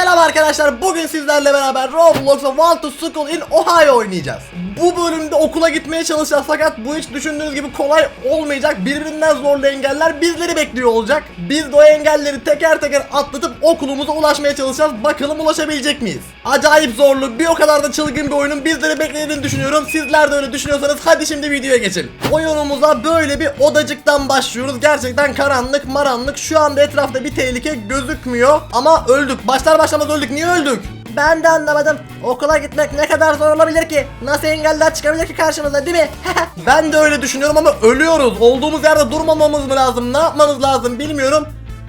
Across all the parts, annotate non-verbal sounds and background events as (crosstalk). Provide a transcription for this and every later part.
Selam arkadaşlar. Bugün sizlerle beraber Roblox'a Want to School in Ohio oynayacağız. Bu bölümde okula gitmeye çalışacağız fakat bu hiç düşündüğünüz gibi kolay olmayacak. Birbirinden zorlu engeller bizleri bekliyor olacak. Biz de o engelleri teker teker atlatıp okulumuza ulaşmaya çalışacağız. Bakalım ulaşabilecek miyiz? Acayip zorlu, bir o kadar da çılgın bir oyunun bizleri beklediğini düşünüyorum. Sizler de öyle düşünüyorsanız hadi şimdi videoya geçelim. Oyunumuza böyle bir odacıktan başlıyoruz. Gerçekten karanlık, maranlık. Şu anda etrafta bir tehlike gözükmüyor ama öldük. Başlar başlamaz öldük. Niye öldük? Ben de anlamadım. Okula gitmek ne kadar zor olabilir ki? Nasıl engeller çıkabilir ki karşımıza değil mi? (laughs) ben de öyle düşünüyorum ama ölüyoruz. Olduğumuz yerde durmamamız mı lazım? Ne yapmamız lazım bilmiyorum.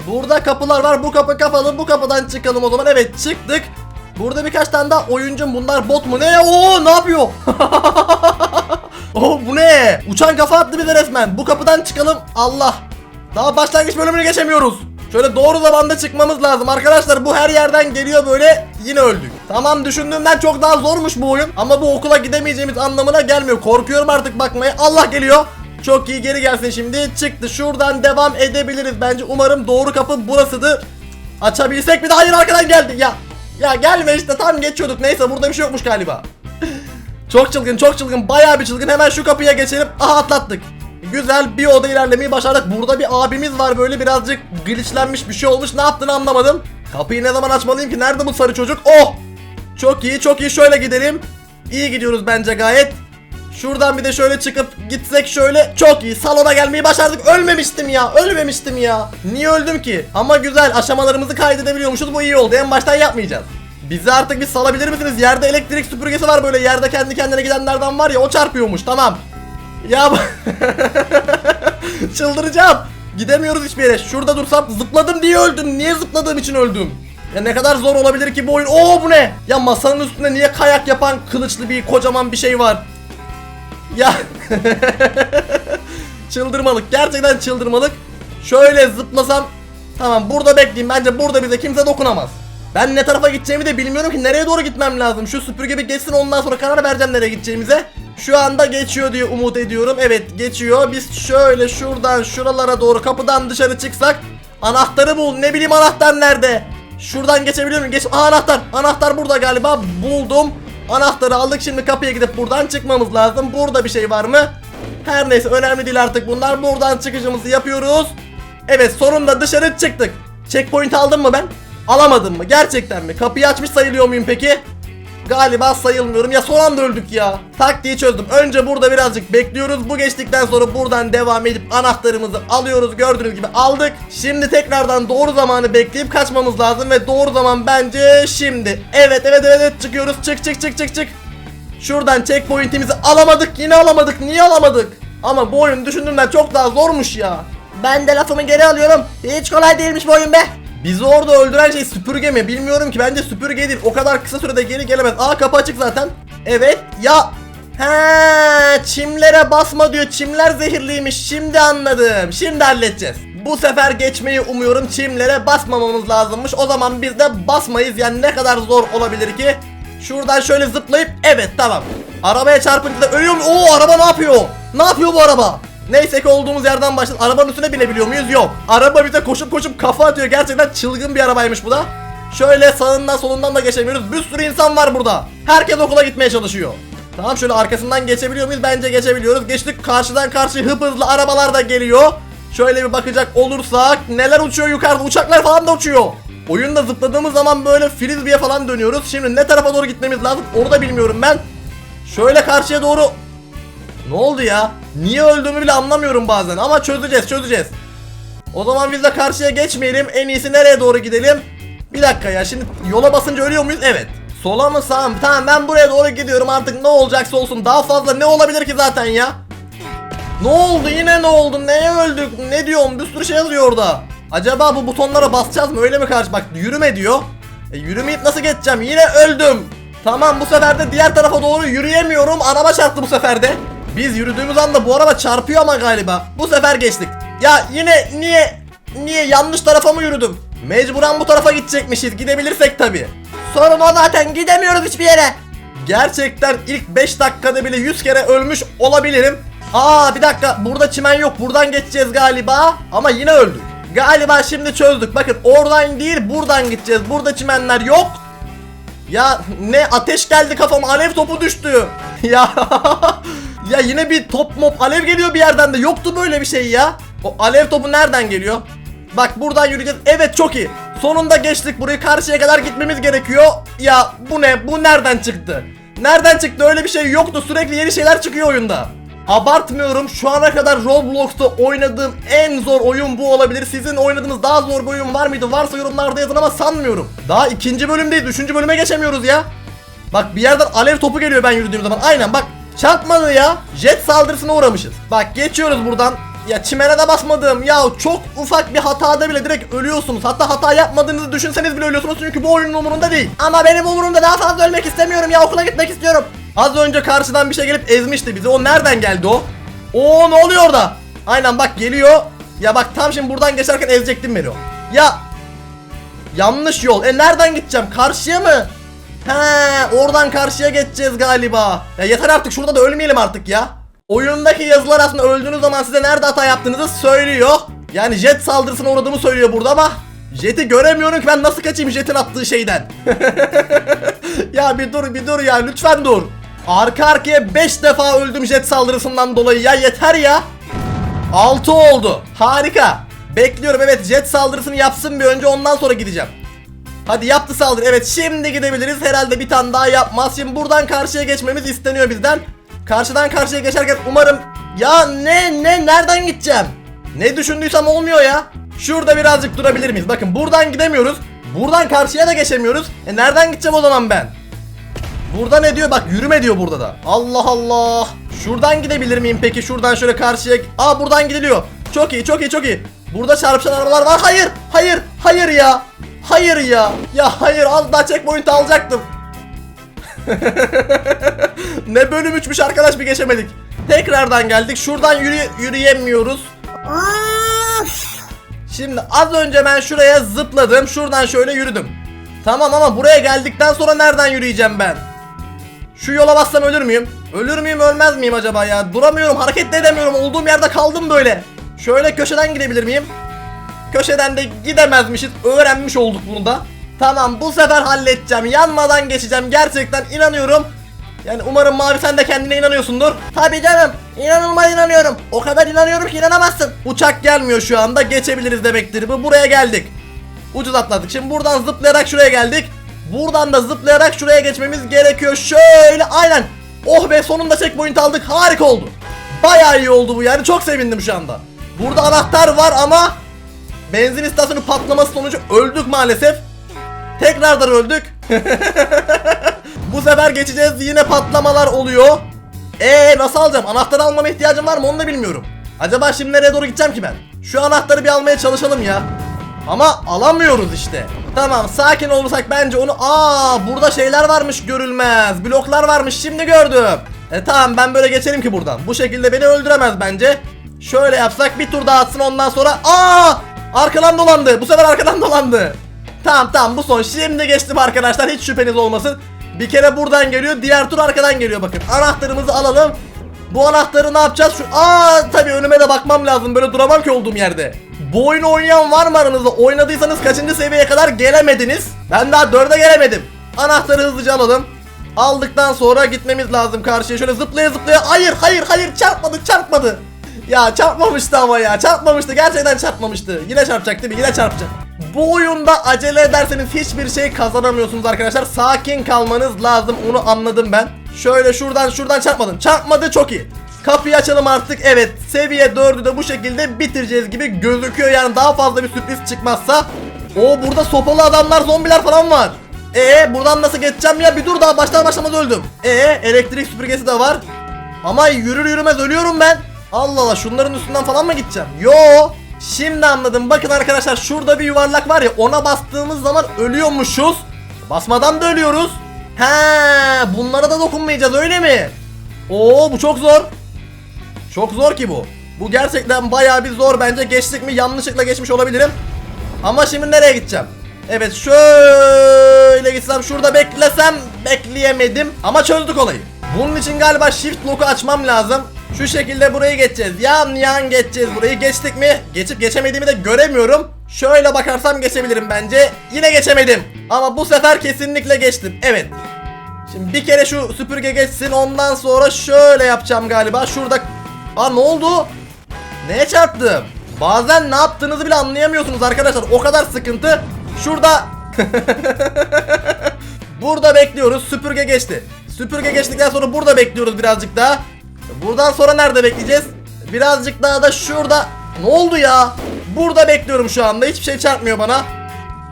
Burada kapılar var. Bu kapı kapalı. Bu kapıdan çıkalım o zaman. Evet çıktık. Burada birkaç tane daha oyuncum. Bunlar bot mu? Ne? Oo ne yapıyor? (laughs) oh bu ne? Uçan kafa attı bize resmen. Bu kapıdan çıkalım. Allah. Daha başlangıç bölümünü geçemiyoruz. Şöyle doğru zamanda çıkmamız lazım. Arkadaşlar bu her yerden geliyor böyle yine öldük. Tamam düşündüğümden çok daha zormuş bu oyun. Ama bu okula gidemeyeceğimiz anlamına gelmiyor. Korkuyorum artık bakmaya. Allah geliyor. Çok iyi geri gelsin şimdi. Çıktı. Şuradan devam edebiliriz bence. Umarım doğru kapı burasıdır. Açabilsek mi de hayır arkadan geldi. Ya ya gelme işte tam geçiyorduk. Neyse burada bir şey yokmuş galiba. (laughs) Çok çılgın çok çılgın bayağı bir çılgın hemen şu kapıya geçelim aha atlattık Güzel bir oda ilerlemeyi başardık. Burada bir abimiz var böyle birazcık glitchlenmiş bir şey olmuş. Ne yaptığını anlamadım. Kapıyı ne zaman açmalıyım ki? Nerede bu sarı çocuk? Oh! Çok iyi çok iyi. Şöyle gidelim. İyi gidiyoruz bence gayet. Şuradan bir de şöyle çıkıp gitsek şöyle. Çok iyi. Salona gelmeyi başardık. Ölmemiştim ya. Ölmemiştim ya. Niye öldüm ki? Ama güzel. Aşamalarımızı kaydedebiliyormuşuz. Bu iyi oldu. En baştan yapmayacağız. Bizi artık bir salabilir misiniz? Yerde elektrik süpürgesi var böyle. Yerde kendi kendine gidenlerden var ya o çarpıyormuş. Tamam. Ya (laughs) çıldıracağım. Gidemiyoruz hiçbir yere. Şurada dursam zıpladım diye öldüm. Niye zıpladığım için öldüm? Ya ne kadar zor olabilir ki bu oyun? Oo bu ne? Ya masanın üstünde niye kayak yapan kılıçlı bir kocaman bir şey var? Ya (laughs) çıldırmalık. Gerçekten çıldırmalık. Şöyle zıplasam Tamam burada bekleyeyim. Bence burada bize kimse dokunamaz. Ben ne tarafa gideceğimi de bilmiyorum ki nereye doğru gitmem lazım. Şu süpürge bir geçsin ondan sonra karar vereceğim nereye gideceğimize. Şu anda geçiyor diye umut ediyorum. Evet geçiyor. Biz şöyle şuradan şuralara doğru kapıdan dışarı çıksak. Anahtarı bul. Ne bileyim anahtar nerede? Şuradan geçebiliyor muyum? Geç. Aa, anahtar. Anahtar burada galiba. Buldum. Anahtarı aldık. Şimdi kapıya gidip buradan çıkmamız lazım. Burada bir şey var mı? Her neyse önemli değil artık bunlar. Buradan çıkışımızı yapıyoruz. Evet sonunda dışarı çıktık. Checkpoint aldım mı ben? Alamadım mı? Gerçekten mi? Kapıyı açmış sayılıyor muyum peki? Galiba sayılmıyorum. Ya son anda öldük ya. Taktiği çözdüm. Önce burada birazcık bekliyoruz. Bu geçtikten sonra buradan devam edip anahtarımızı alıyoruz. Gördüğünüz gibi aldık. Şimdi tekrardan doğru zamanı bekleyip kaçmamız lazım ve doğru zaman bence şimdi. Evet evet evet, evet. çıkıyoruz. Çık çık çık çık çık. Şuradan checkpoint'imizi alamadık. Yine alamadık. Niye alamadık? Ama bu oyun düşündüğümden çok daha zormuş ya. Ben de lafımı geri alıyorum. Hiç kolay değilmiş bu oyun be. Bizi orada öldüren şey süpürge mi? Bilmiyorum ki. Bence süpürge değil. O kadar kısa sürede geri gelemez. Aa kapı açık zaten. Evet. Ya. He, çimlere basma diyor. Çimler zehirliymiş. Şimdi anladım. Şimdi halledeceğiz. Bu sefer geçmeyi umuyorum. Çimlere basmamamız lazımmış. O zaman biz de basmayız. Yani ne kadar zor olabilir ki? Şuradan şöyle zıplayıp evet tamam. Arabaya çarpınca da ölüyor mu? Oo araba ne yapıyor? Ne yapıyor bu araba? Neyse ki olduğumuz yerden başladık. Arabanın üstüne binebiliyor muyuz? Yok. Araba bize koşup koşup kafa atıyor. Gerçekten çılgın bir arabaymış bu da. Şöyle sağından solundan da geçemiyoruz. Bir sürü insan var burada. Herkes okula gitmeye çalışıyor. Tamam şöyle arkasından geçebiliyor muyuz? Bence geçebiliyoruz. Geçtik karşıdan karşı hıp hızlı arabalar da geliyor. Şöyle bir bakacak olursak neler uçuyor yukarıda uçaklar falan da uçuyor. Oyunda zıpladığımız zaman böyle frisbee'ye falan dönüyoruz. Şimdi ne tarafa doğru gitmemiz lazım onu da bilmiyorum ben. Şöyle karşıya doğru ne oldu ya? Niye öldüğümü bile anlamıyorum bazen ama çözeceğiz çözeceğiz. O zaman biz de karşıya geçmeyelim. En iyisi nereye doğru gidelim? Bir dakika ya şimdi yola basınca ölüyor muyuz? Evet. Sola mı sağa mı? Tamam ben buraya doğru gidiyorum artık ne olacaksa olsun. Daha fazla ne olabilir ki zaten ya? Ne oldu yine ne oldu? Neye öldük? Ne diyorum? Bir sürü şey yazıyor orada. Acaba bu butonlara basacağız mı? Öyle mi karşı? Bak yürüme diyor. E, yürümeyip nasıl geçeceğim? Yine öldüm. Tamam bu sefer de diğer tarafa doğru yürüyemiyorum. Araba çarptı bu sefer de. Biz yürüdüğümüz anda bu araba çarpıyor ama galiba. Bu sefer geçtik. Ya yine niye niye yanlış tarafa mı yürüdüm? Mecburen bu tarafa gidecekmişiz. Gidebilirsek tabi. Sorun o zaten gidemiyoruz hiçbir yere. Gerçekten ilk 5 dakikada bile 100 kere ölmüş olabilirim. Aa bir dakika burada çimen yok. Buradan geçeceğiz galiba. Ama yine öldük. Galiba şimdi çözdük. Bakın oradan değil buradan gideceğiz. Burada çimenler yok. Ya ne ateş geldi kafama alev topu düştü. (laughs) Ya ya yine bir top mop alev geliyor bir yerden de yoktu böyle bir şey ya. O alev topu nereden geliyor? Bak buradan yürüyeceğiz. Evet çok iyi. Sonunda geçtik burayı karşıya kadar gitmemiz gerekiyor. Ya bu ne? Bu nereden çıktı? Nereden çıktı? Öyle bir şey yoktu. Sürekli yeni şeyler çıkıyor oyunda. Abartmıyorum. Şu ana kadar Roblox'ta oynadığım en zor oyun bu olabilir. Sizin oynadığınız daha zor bir oyun var mıydı? Varsa yorumlarda yazın ama sanmıyorum. Daha ikinci bölümdeyiz. Üçüncü bölüme geçemiyoruz ya. Bak bir yerden alev topu geliyor ben yürüdüğüm zaman. Aynen bak çarpmadı ya. Jet saldırısına uğramışız. Bak geçiyoruz buradan. Ya çimene de basmadım. Ya çok ufak bir hatada bile direkt ölüyorsunuz. Hatta hata yapmadığınızı düşünseniz bile ölüyorsunuz çünkü bu oyunun umurunda değil. Ama benim umurumda daha fazla ölmek istemiyorum ya okula gitmek istiyorum. Az önce karşıdan bir şey gelip ezmişti bizi. O nereden geldi o? Oo ne oluyor orada? Aynen bak geliyor. Ya bak tam şimdi buradan geçerken ezecektim beni o. Ya Yanlış yol. E nereden gideceğim? Karşıya mı? He, oradan karşıya geçeceğiz galiba. Ya yeter artık şurada da ölmeyelim artık ya. Oyundaki yazılar aslında öldüğünüz zaman size nerede hata yaptığınızı söylüyor. Yani jet saldırısına uğradığımı söylüyor burada ama Jet'i göremiyorum ki ben nasıl kaçayım Jet'in attığı şeyden. (laughs) ya bir dur bir dur ya lütfen dur. Arka arkaya 5 defa öldüm jet saldırısından dolayı ya yeter ya. 6 oldu. Harika. Bekliyorum evet jet saldırısını yapsın bir önce ondan sonra gideceğim. Hadi yaptı saldırı. Evet şimdi gidebiliriz. Herhalde bir tane daha yapmaz. Şimdi buradan karşıya geçmemiz isteniyor bizden. Karşıdan karşıya geçerken umarım... Ya ne ne nereden gideceğim? Ne düşündüysem olmuyor ya. Şurada birazcık durabilir miyiz? Bakın buradan gidemiyoruz. Buradan karşıya da geçemiyoruz. E nereden gideceğim o zaman ben? Burada ne diyor? Bak yürüme diyor burada da. Allah Allah. Şuradan gidebilir miyim peki? Şuradan şöyle karşıya... Aa buradan gidiliyor. Çok iyi çok iyi çok iyi. Burada çarpışan arabalar var. Hayır. Hayır. Hayır ya. Hayır ya. Ya hayır az daha checkpoint alacaktım. (laughs) ne bölüm 3'müş arkadaş bir geçemedik. Tekrardan geldik. Şuradan yürü yürüyemiyoruz. Şimdi az önce ben şuraya zıpladım. Şuradan şöyle yürüdüm. Tamam ama buraya geldikten sonra nereden yürüyeceğim ben? Şu yola bassam ölür müyüm? Ölür müyüm ölmez miyim acaba ya? Duramıyorum hareket de edemiyorum. Olduğum yerde kaldım böyle. Şöyle köşeden gidebilir miyim? Köşeden de gidemezmişiz. Öğrenmiş olduk bunu da. Tamam bu sefer halledeceğim. Yanmadan geçeceğim. Gerçekten inanıyorum. Yani umarım Mavi sen de kendine inanıyorsundur. Tabi canım. İnanılmaz inanıyorum. O kadar inanıyorum ki inanamazsın. Uçak gelmiyor şu anda. Geçebiliriz demektir bu. Buraya geldik. Ucuz atladık. Şimdi buradan zıplayarak şuraya geldik. Buradan da zıplayarak şuraya geçmemiz gerekiyor. Şöyle aynen. Oh be sonunda checkpoint aldık. Harika oldu. Bayağı iyi oldu bu yani. Çok sevindim şu anda. Burada anahtar var ama benzin istasyonu patlaması sonucu öldük maalesef. Tekrardan öldük. (laughs) Bu sefer geçeceğiz yine patlamalar oluyor. Ee nasıl alacağım? Anahtarı almama ihtiyacım var mı onu da bilmiyorum. Acaba şimdi nereye doğru gideceğim ki ben? Şu anahtarı bir almaya çalışalım ya. Ama alamıyoruz işte. Tamam sakin olursak bence onu... Aa burada şeyler varmış görülmez. Bloklar varmış şimdi gördüm. E tamam ben böyle geçerim ki buradan. Bu şekilde beni öldüremez bence. Şöyle yapsak bir tur daha atsın ondan sonra... Aa! Arkadan dolandı. Bu sefer arkadan dolandı. Tamam tamam bu son. Şimdi geçtim arkadaşlar hiç şüpheniz olmasın. Bir kere buradan geliyor diğer tur arkadan geliyor bakın. Anahtarımızı alalım. Bu anahtarı ne yapacağız? Şu Aa tabii önüme de bakmam lazım. Böyle duramam ki olduğum yerde. Bu oyunu oynayan var mı aranızda? Oynadıysanız kaçıncı seviyeye kadar gelemediniz? Ben daha dörde gelemedim. Anahtarı hızlıca alalım. Aldıktan sonra gitmemiz lazım karşıya. Şöyle zıplaya zıplaya. Hayır hayır hayır çarpmadı çarpmadı. Ya çarpmamıştı ama ya çarpmamıştı gerçekten çarpmamıştı. Yine çarpacak değil mi? Yine çarpacak. Bu oyunda acele ederseniz hiçbir şey kazanamıyorsunuz arkadaşlar. Sakin kalmanız lazım onu anladım ben. Şöyle şuradan şuradan çarpmadın. Çarpmadı çok iyi. Kapıyı açalım artık. Evet seviye 4'ü de bu şekilde bitireceğiz gibi gözüküyor. Yani daha fazla bir sürpriz çıkmazsa. O burada sopalı adamlar zombiler falan var. Ee buradan nasıl geçeceğim ya bir dur daha baştan başlamaz öldüm. Ee elektrik süpürgesi de var. Ama yürür yürümez ölüyorum ben. Allah Allah şunların üstünden falan mı gideceğim? Yo. Şimdi anladım. Bakın arkadaşlar şurada bir yuvarlak var ya ona bastığımız zaman ölüyormuşuz. Basmadan da ölüyoruz. He, bunlara da dokunmayacağız öyle mi? Oo bu çok zor. Çok zor ki bu. Bu gerçekten bayağı bir zor bence. Geçtik mi yanlışlıkla geçmiş olabilirim. Ama şimdi nereye gideceğim? Evet şöyle gitsem şurada beklesem bekleyemedim ama çözdük olayı. Bunun için galiba shift lock'u açmam lazım. Şu şekilde burayı geçeceğiz. Yan yan geçeceğiz burayı. Geçtik mi? Geçip geçemediğimi de göremiyorum. Şöyle bakarsam geçebilirim bence. Yine geçemedim. Ama bu sefer kesinlikle geçtim. Evet. Şimdi bir kere şu süpürge geçsin. Ondan sonra şöyle yapacağım galiba. Şurada... Aa ne oldu? Neye çarptım? Bazen ne yaptığınızı bile anlayamıyorsunuz arkadaşlar. O kadar sıkıntı. Şurada... (laughs) burada bekliyoruz. Süpürge geçti. Süpürge geçtikten sonra burada bekliyoruz birazcık daha. Buradan sonra nerede bekleyeceğiz? Birazcık daha da şurada. Ne oldu ya? Burada bekliyorum şu anda. Hiçbir şey çarpmıyor bana.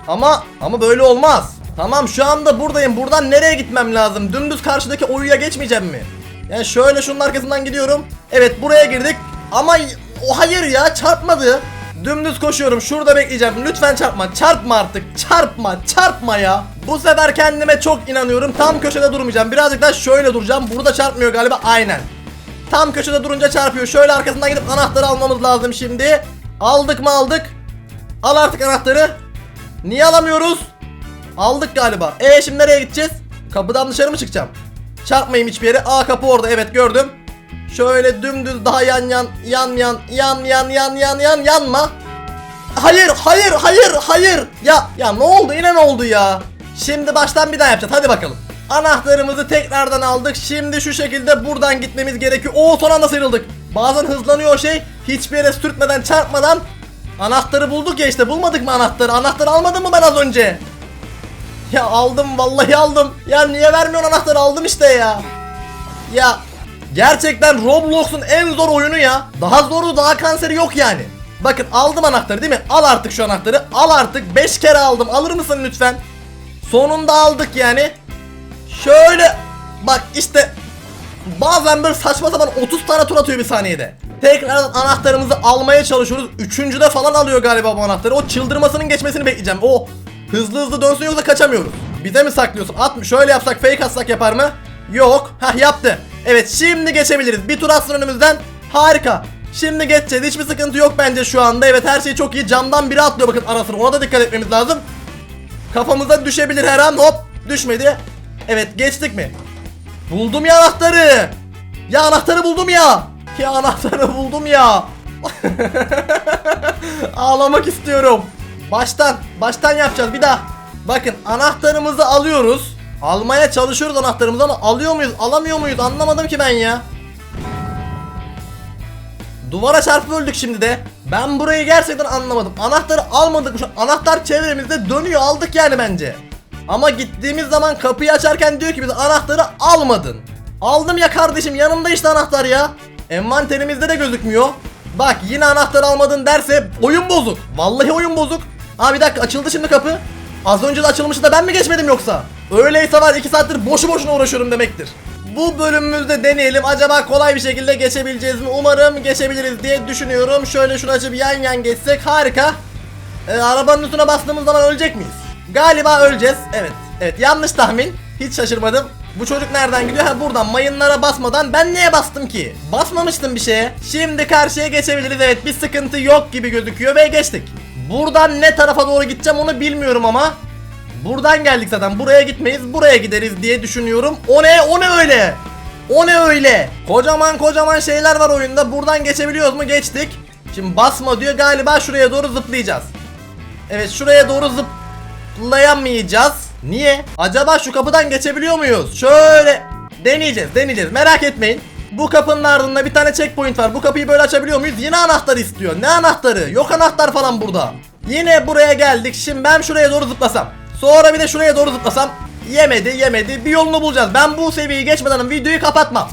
Ama ama böyle olmaz. Tamam şu anda buradayım. Buradan nereye gitmem lazım? Dümdüz karşıdaki oyuya geçmeyeceğim mi? Yani şöyle şunun arkasından gidiyorum. Evet buraya girdik. Ama o hayır ya çarpmadı. Dümdüz koşuyorum. Şurada bekleyeceğim. Lütfen çarpma. Çarpma artık. Çarpma. Çarpma ya. Bu sefer kendime çok inanıyorum. Tam köşede durmayacağım. Birazcık daha şöyle duracağım. Burada çarpmıyor galiba. Aynen. Tam köşede durunca çarpıyor. Şöyle arkasından gidip anahtarı almamız lazım şimdi. Aldık mı aldık? Al artık anahtarı. Niye alamıyoruz? Aldık galiba. E şimdi nereye gideceğiz? Kapıdan dışarı mı çıkacağım? Çarpmayayım hiçbir yere. Aa kapı orada. Evet gördüm. Şöyle dümdüz daha yan yan yan yan yan yan yan yan yan yanma. Hayır hayır hayır hayır. Ya ya ne oldu yine ne oldu ya? Şimdi baştan bir daha yapacağız. Hadi bakalım. Anahtarımızı tekrardan aldık. Şimdi şu şekilde buradan gitmemiz gerekiyor. Oo son anda sıyrıldık. Bazen hızlanıyor şey. Hiçbir yere sürtmeden çarpmadan Anahtarı bulduk ya işte bulmadık mı anahtarı? Anahtarı almadım mı ben az önce? Ya aldım vallahi aldım. Ya niye vermiyorsun anahtarı aldım işte ya. Ya gerçekten Roblox'un en zor oyunu ya. Daha zoru daha kanseri yok yani. Bakın aldım anahtarı değil mi? Al artık şu anahtarı. Al artık 5 kere aldım. Alır mısın lütfen? Sonunda aldık yani. Şöyle bak işte Bazen böyle saçma sapan 30 tane tur atıyor bir saniyede. Tekrardan anahtarımızı almaya çalışıyoruz. Üçüncüde falan alıyor galiba bu anahtarı. O çıldırmasının geçmesini bekleyeceğim. O hızlı hızlı dönsün yoksa kaçamıyoruz. Bize mi saklıyorsun? At şöyle yapsak fake atsak yapar mı? Yok. Hah yaptı. Evet şimdi geçebiliriz. Bir tur atsın önümüzden. Harika. Şimdi geçeceğiz. Hiçbir sıkıntı yok bence şu anda. Evet her şey çok iyi. Camdan biri atlıyor bakın ara sıra. Ona da dikkat etmemiz lazım. Kafamıza düşebilir her an. Hop düşmedi. Evet geçtik mi? Buldum ya anahtarı. Ya anahtarı buldum ya. Ya anahtarı buldum ya. (laughs) Ağlamak istiyorum. Baştan, baştan yapacağız bir daha. Bakın anahtarımızı alıyoruz. Almaya çalışıyoruz anahtarımızı ama alıyor muyuz, alamıyor muyuz anlamadım ki ben ya. Duvara çarpıp öldük şimdi de. Ben burayı gerçekten anlamadım. Anahtarı almadık. Anahtar çevremizde dönüyor aldık yani bence. Ama gittiğimiz zaman kapıyı açarken diyor ki bize anahtarı almadın. Aldım ya kardeşim yanımda işte anahtar ya. Envanterimizde de gözükmüyor. Bak yine anahtar almadın derse oyun bozuk. Vallahi oyun bozuk. Aa bir dakika açıldı şimdi kapı. Az önce de açılmıştı da ben mi geçmedim yoksa? Öyleyse var 2 saattir boşu boşuna uğraşıyorum demektir. Bu bölümümüzde deneyelim. Acaba kolay bir şekilde geçebileceğiz mi? Umarım geçebiliriz diye düşünüyorum. Şöyle şunu açıp yan yan geçsek harika. Ee, arabanın üstüne bastığımız zaman ölecek miyiz? Galiba öleceğiz. Evet. Evet yanlış tahmin. Hiç şaşırmadım. Bu çocuk nereden gidiyor? Ha buradan mayınlara basmadan ben niye bastım ki? Basmamıştım bir şeye. Şimdi karşıya geçebiliriz. Evet bir sıkıntı yok gibi gözüküyor ve geçtik. Buradan ne tarafa doğru gideceğim onu bilmiyorum ama. Buradan geldik zaten. Buraya gitmeyiz. Buraya gideriz diye düşünüyorum. O ne? O ne öyle? O ne öyle? Kocaman kocaman şeyler var oyunda. Buradan geçebiliyoruz mu? Geçtik. Şimdi basma diyor. Galiba şuraya doğru zıplayacağız. Evet şuraya doğru zıplayamayacağız. Niye? Acaba şu kapıdan geçebiliyor muyuz? Şöyle deneyeceğiz deneyeceğiz merak etmeyin. Bu kapının ardında bir tane checkpoint var. Bu kapıyı böyle açabiliyor muyuz? Yine anahtar istiyor. Ne anahtarı? Yok anahtar falan burada. Yine buraya geldik. Şimdi ben şuraya doğru zıplasam. Sonra bir de şuraya doğru zıplasam. Yemedi yemedi. Bir yolunu bulacağız. Ben bu seviyeyi geçmeden videoyu kapatmam.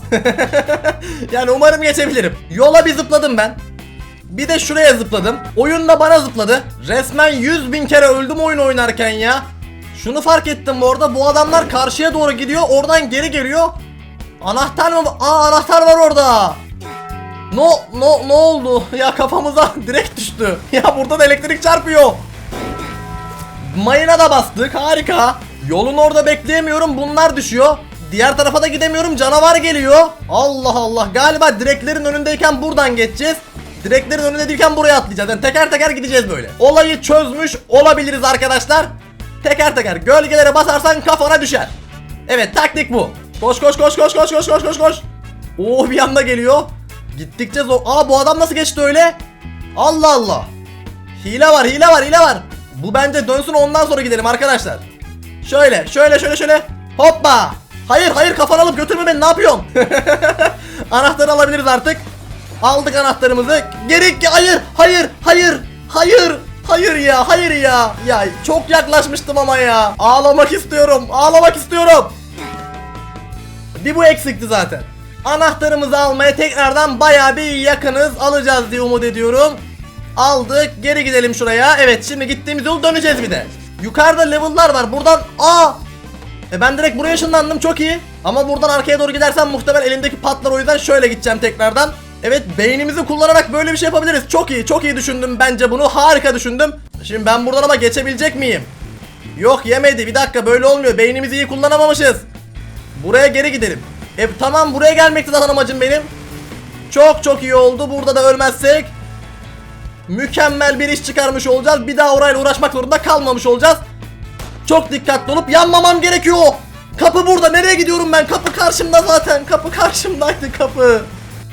(laughs) yani umarım geçebilirim. Yola bir zıpladım ben. Bir de şuraya zıpladım. Oyun da bana zıpladı. Resmen 100 bin kere öldüm oyun oynarken ya. Şunu fark ettim bu arada. Bu adamlar karşıya doğru gidiyor. Oradan geri geliyor. Anahtar mı? Aa anahtar var orada. No no ne oldu? (laughs) Ya kafamıza (laughs) direkt düştü. (laughs) Ya burada da elektrik çarpıyor. Mayına da bastık. Harika. Yolun orada bekleyemiyorum. Bunlar düşüyor. Diğer tarafa da gidemiyorum. Canavar geliyor. Allah Allah. Galiba direklerin önündeyken buradan geçeceğiz. Direklerin önünde değilken buraya atlayacağız. Yani teker teker gideceğiz böyle. Olayı çözmüş olabiliriz arkadaşlar. Teker teker gölgelere basarsan kafana düşer. Evet taktik bu. Koş koş koş koş koş koş koş koş koş. Oo bir anda geliyor. Gittikçe zor. Aa bu adam nasıl geçti öyle? Allah Allah. Hile var hile var hile var. Bu bence dönsün ondan sonra gidelim arkadaşlar. Şöyle şöyle şöyle şöyle. Hoppa. Hayır hayır kafanı alıp götürme beni ne yapıyorsun? (laughs) Anahtarı alabiliriz artık. Aldık anahtarımızı. Geri hayır hayır hayır hayır hayır ya hayır ya. Ya çok yaklaşmıştım ama ya. Ağlamak istiyorum ağlamak istiyorum. Bir bu eksikti zaten. Anahtarımızı almaya tekrardan bayağı bir yakınız. Alacağız diye umut ediyorum. Aldık. Geri gidelim şuraya. Evet şimdi gittiğimiz yolu döneceğiz bir de. Yukarıda level'lar var. Buradan aa e ben direkt buraya ışınlandım çok iyi. Ama buradan arkaya doğru gidersem muhtemel elimdeki patlar o yüzden şöyle gideceğim tekrardan. Evet beynimizi kullanarak böyle bir şey yapabiliriz. Çok iyi çok iyi düşündüm bence bunu. Harika düşündüm. Şimdi ben buradan ama geçebilecek miyim? Yok yemedi bir dakika böyle olmuyor. Beynimizi iyi kullanamamışız. Buraya geri gidelim. E tamam buraya gelmekti zaten amacım benim. Çok çok iyi oldu. Burada da ölmezsek mükemmel bir iş çıkarmış olacağız. Bir daha orayla uğraşmak zorunda kalmamış olacağız. Çok dikkatli olup yanmamam gerekiyor. Kapı burada. Nereye gidiyorum ben? Kapı karşımda zaten. Kapı karşımdaydı kapı.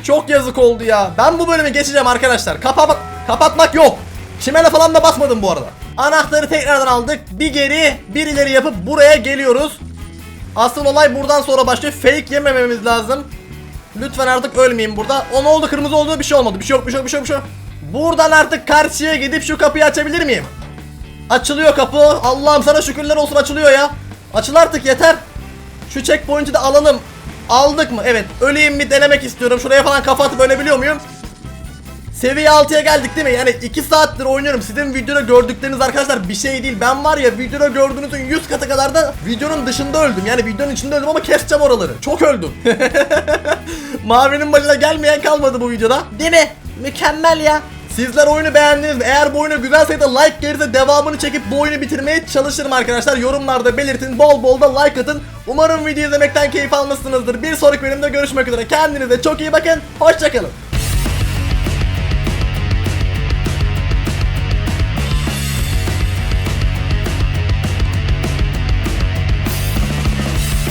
Çok yazık oldu ya. Ben bu bölümü geçeceğim arkadaşlar. Kapa kapatmak yok. Çimene falan da basmadım bu arada. Anahtarı tekrardan aldık. Bir geri, bir ileri yapıp buraya geliyoruz. Asıl olay buradan sonra başlıyor. Fake yemememiz lazım. Lütfen artık ölmeyin burada. O ne oldu? Kırmızı oldu. Bir şey olmadı. Bir şey yok, bir şey yok, bir şey yok, bir şey yok. Buradan artık karşıya gidip şu kapıyı açabilir miyim? Açılıyor kapı. Allah'ım sana şükürler olsun açılıyor ya. Açıl artık yeter. Şu checkpoint'i de alalım. Aldık mı? Evet. Öleyim mi denemek istiyorum. Şuraya falan kafa atıp ölebiliyor muyum? Seviye 6'ya geldik değil mi? Yani 2 saattir oynuyorum. Sizin videoda gördükleriniz arkadaşlar bir şey değil. Ben var ya videoda gördüğünüzün 100 katı kadar da videonun dışında öldüm. Yani videonun içinde öldüm ama keseceğim oraları. Çok öldüm. (laughs) Mavinin başına gelmeyen kalmadı bu videoda. Değil mi? Mükemmel ya. Sizler oyunu beğendiniz mi? Eğer bu oyuna güzel sayıda like gelirse devamını çekip bu oyunu bitirmeye çalışırım arkadaşlar. Yorumlarda belirtin. Bol bol da like atın. Umarım video izlemekten keyif almışsınızdır. Bir sonraki bölümde görüşmek üzere. Kendinize çok iyi bakın. Hoşçakalın.